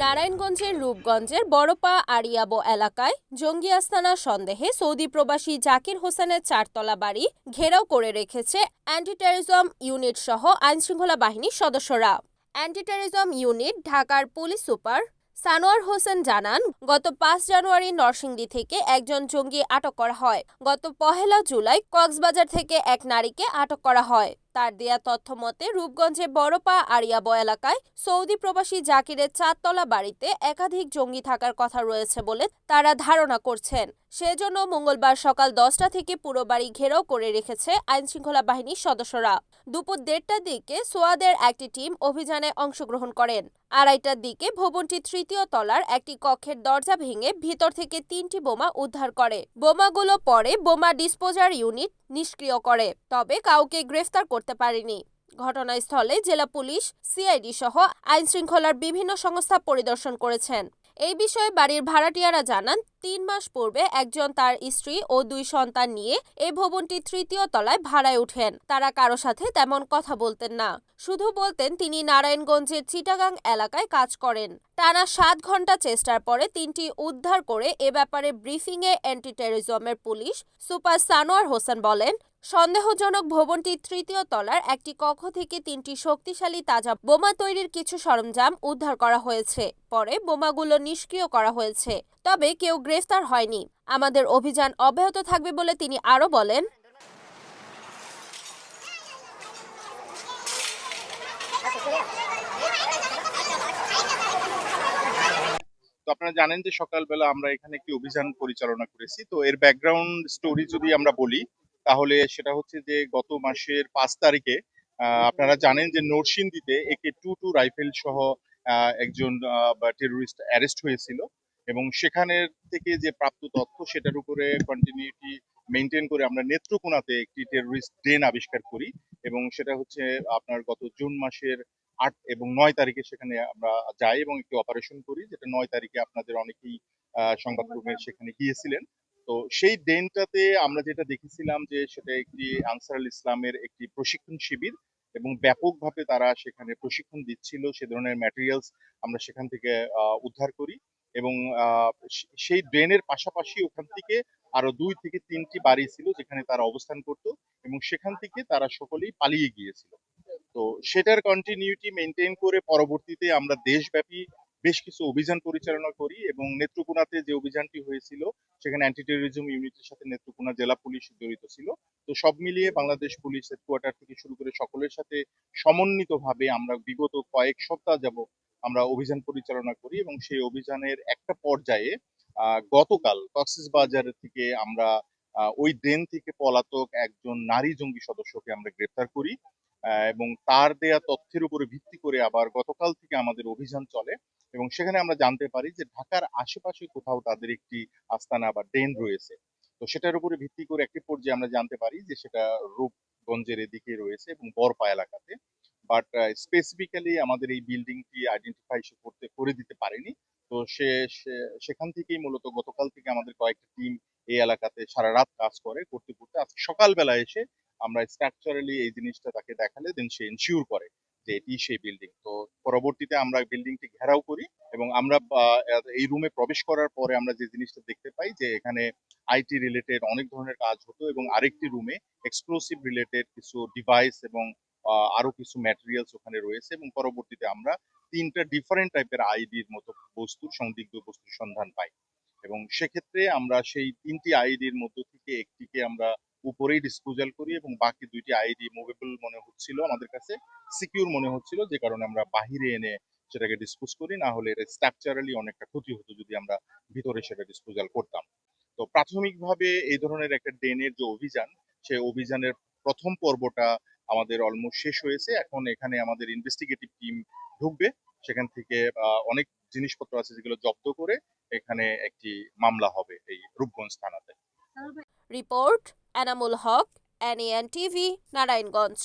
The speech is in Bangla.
নারায়ণগঞ্জের রূপগঞ্জের বড়পা আরিয়াবো এলাকায় জঙ্গি আস্তানা সন্দেহে সৌদি প্রবাসী জাকির হোসেনের চারতলা বাড়ি ঘেরাও করে রেখেছে অ্যান্টি টেররিজম ইউনিট সহ আইনশৃঙ্খলা বাহিনীর সদস্যরা। অ্যান্টি টেররিজম ইউনিট ঢাকার পুলিশ সুপার সানোয়ার হোসেন জানান, গত পাঁচ জানুয়ারি নরসিংদী থেকে একজন জঙ্গি আটক করা হয়। গত পহেলা জুলাই কক্সবাজার থেকে এক নারীকে আটক করা হয়। তার দেয়া তথ্য মতে, রূপগঞ্জে বড়পা আরিয়াব এলাকায় সৌদি প্রবাসী জাকিরের চারতলা বাড়িতে একাধিক জঙ্গি থাকার কথা রয়েছে বলে তারা ধারণা করছেন। সেজন্য মঙ্গলবার সকাল দশটা থেকে পুরো বাড়ি ঘেরাও করে রেখেছে আইনশৃঙ্খলা বাহিনীর সদস্যরা। দুপুর দেড়টার দিকে সোয়াদের একটি টিম অভিযানে অংশগ্রহণ করেন। আড়াইটার দিকে ভবনটির তৃতীয় তলার একটি কক্ষের দরজা ভেঙে ভিতর থেকে তিনটি বোমা উদ্ধার করে। বোমাগুলো পরে বোমা ডিসপোজার ইউনিট নিষ্ক্রিয় করে, তবে কাউকে গ্রেফতার করতে পারেনি। ঘটনাস্থলে জেলা পুলিশ, সিআইডি সহ আইনশৃঙ্খলার বিভিন্ন সংস্থা পরিদর্শন করেছেন। এই বিষয়ে বাড়ির ভাড়াটিয়ারা জানান তিন মাস পূর্বে একজন তার স্ত্রী ও দুই সন্তান নিয়ে এই ভবনটির তৃতীয় তলায় ভাড়ায় ওঠেন। তারা কারও সাথে তেমন কথা বলতেন না। শুধু বলতেন, তিনি নারায়ণগঞ্জের চিটাগাং এলাকায় কাজ করেন। টানা সাত ঘণ্টা চেষ্টার পরে তিনটি উদ্ধার করে এ ব্যাপারে ব্রিফিংয়ে অ্যান্টি টেররিজমের পুলিশ সুপার সানোয়ার হোসেন বলেন, সন্দেহজনক ভবনটির তৃতীয় তলার একটি কক্ষ থেকে তিনটি শক্তিশালী তাজা বোমা তৈরির কিছু সরঞ্জাম উদ্ধার করা হয়েছে। পরে বোমাগুলো নিষ্ক্রিয় করা হয়েছে। তবে কেউ গ্রেফতার হয়নি। আমাদের অভিযান অব্যাহত থাকবে বলে তিনি আরও বলেন। তো আপনারা জানেন যে সকালবেলা আমরা এখানে একটি অভিযান পরিচালনা করেছি। তো এর ব্যাকগ্রাউন্ড স্টোরি যদি আমরা বলি, তাহলে সেটা হচ্ছে যে গত মাসের পাঁচ তারিখে আপনারা জানেন যে নরসিংদীতে একে টু টু রাইফেল সহ একজন টেরোরিস্ট অ্যারেস্ট হয়েছিল। এবং সেখানের থেকে যে প্রাপ্ত তথ্য সেটার উপরে কন্টিনিউটি মেনটেন করে আমরা নেত্রকোনাতে একটি টেরোরিস্ট ড্রেন আবিষ্কার করি এবং সেটা হচ্ছে আপনার গত জুন মাসের আট এবং নয় তারিখে সেখানে আমরা যাই এবং একটি অপারেশন করি যেটা নয় তারিখে আপনাদের অনেকেই আহ, সংবাদকর্মীরা সেখানে গিয়েছিলেন। তো সেই ডেনটাতে আমরা যেটা দেখেছিলাম যে সেটা একটি আনসার আল ইসলামের একটি প্রশিক্ষণ শিবির এবং ব্যাপকভাবে তারা সেখানে প্রশিক্ষণ দিচ্ছিল। সে ধরনের ম্যাটেরিয়ালস আমরা সেখান থেকে আহ, উদ্ধার করি। এবং সেই ড্রেনের পাশাপাশি ওখান থেকে আরও দুই থেকে তিনটি বাড়ি ছিল যেখানে তারা অবস্থান করত এবং সেখান থেকে তারা সকলেই পালিয়ে গিয়েছিল। তো সেটার কন্টিনিউটি মেনটেন করে পরবর্তীতে আমরা দেশব্যাপী বেশ কিছু অভিযান পরিচালনা করি এবং নেত্রকোনাতে যে অভিযানটি হয়েছিল, সেখানে অ্যান্টি টেরোরিজম ইউনিটের সাথে নেত্রকোনা জেলা পুলিশ জড়িত ছিল। তো সব মিলিয়ে বাংলাদেশ পুলিশ হেডকোয়ার্টার থেকে শুরু করে সকলের সাথে সমন্বিতভাবে আমরা বিগত কয়েক সপ্তাহ যাব আমরা অভিযান পরিচালনা করি এবং সেই অভিযানের একটা পর্যায়ে গতকাল বাজার থেকে আমরা ওই ড্রেন থেকে পলাতক একজন নারী জঙ্গি সদস্যকে আমরা গ্রেপ্তার করি এবং তার দেয়া তথ্যের উপরে ভিত্তি করে আবার গতকাল থেকে আমাদের অভিযান চলে এবং সেখানে আমরা জানতে পারি যে ঢাকার আশেপাশে কোথাও তাদের একটি আস্তানা বা ড্রেন রয়েছে। তো সেটার উপরে ভিত্তি করে একটি পর্যায়ে আমরা জানতে পারি যে সেটা রূপগঞ্জের এদিকে রয়েছে এবং বরপা এলাকাতে। বাট স্পেসিফিক্যালি আমাদের এই বিল্ডিংটি আইডেন্টিফাই সে করতে, করে দিতে পারেনি। তো সে সেখান থেকেই মূলত গতকাল থেকে আমাদের কয়েকটা টিম এই এলাকাতে সারা রাত কাজ করে করতে করতে আজকে সকালবেলা এসে আমরা স্ট্রাকচারালি এই জিনিসটা তাকে দেখালে দেন সে এনশিওর করে যে এটি সেই বিল্ডিং তো পরবর্তীতে আমরা বিল্ডিংটি ঘেরাও করি এবং আমরা এই রুমে প্রবেশ করার পরে আমরা যে জিনিসটা দেখতে পাই যে এখানে আইটি রিলেটেড অনেক ধরনের কাজ হতো এবং আরেকটি রুমে এক্সপ্লোসিভ রিলেটেড কিছু ডিভাইস এবং আরও কিছু ম্যাটেরিয়ালস ওখানে রয়েছে এবং পরবর্তীতে আমরা তিনটা ডিফারেন্ট টাইপের আইডির মতো বস্তুর সংদিগ্ধ বস্তুর সন্ধান পাই। এবং সেক্ষেত্রে আমরা সেই তিনটি আইডির মধ্য থেকে একটিকে আমরা উপরেই ডিসপোজাল করি এবং বাকি দুইটি আইডি মুভেবল মনে হচ্ছিল আমাদের কাছে সিকিউর মনে হচ্ছিল, যে কারণে আমরা বাহিরে এনে সেটাকে ডিসপোজ করি, না হলে এটা স্ট্রাকচারালি অনেকটা ক্ষতি হতো যদি আমরা ভিতরে সেটা ডিসপোজাল করতাম। তো প্রাথমিকভাবে এই ধরনের একটা ডেনের যে অভিযান সেই অভিযানের প্রথম পর্বটা আমাদের অলমোস্ট শেষ হয়েছে। এখন এখানে আমাদের ইনভেস্টিগেটিভ টিম ঢুকবে। সেখান থেকে অনেক জিনিসপত্র আছে যেগুলো জব্দ করে এখানে একটি মামলা হবে এই রূপগঞ্জ থানাতে। Report Enamul Haque NN TV Narayanganj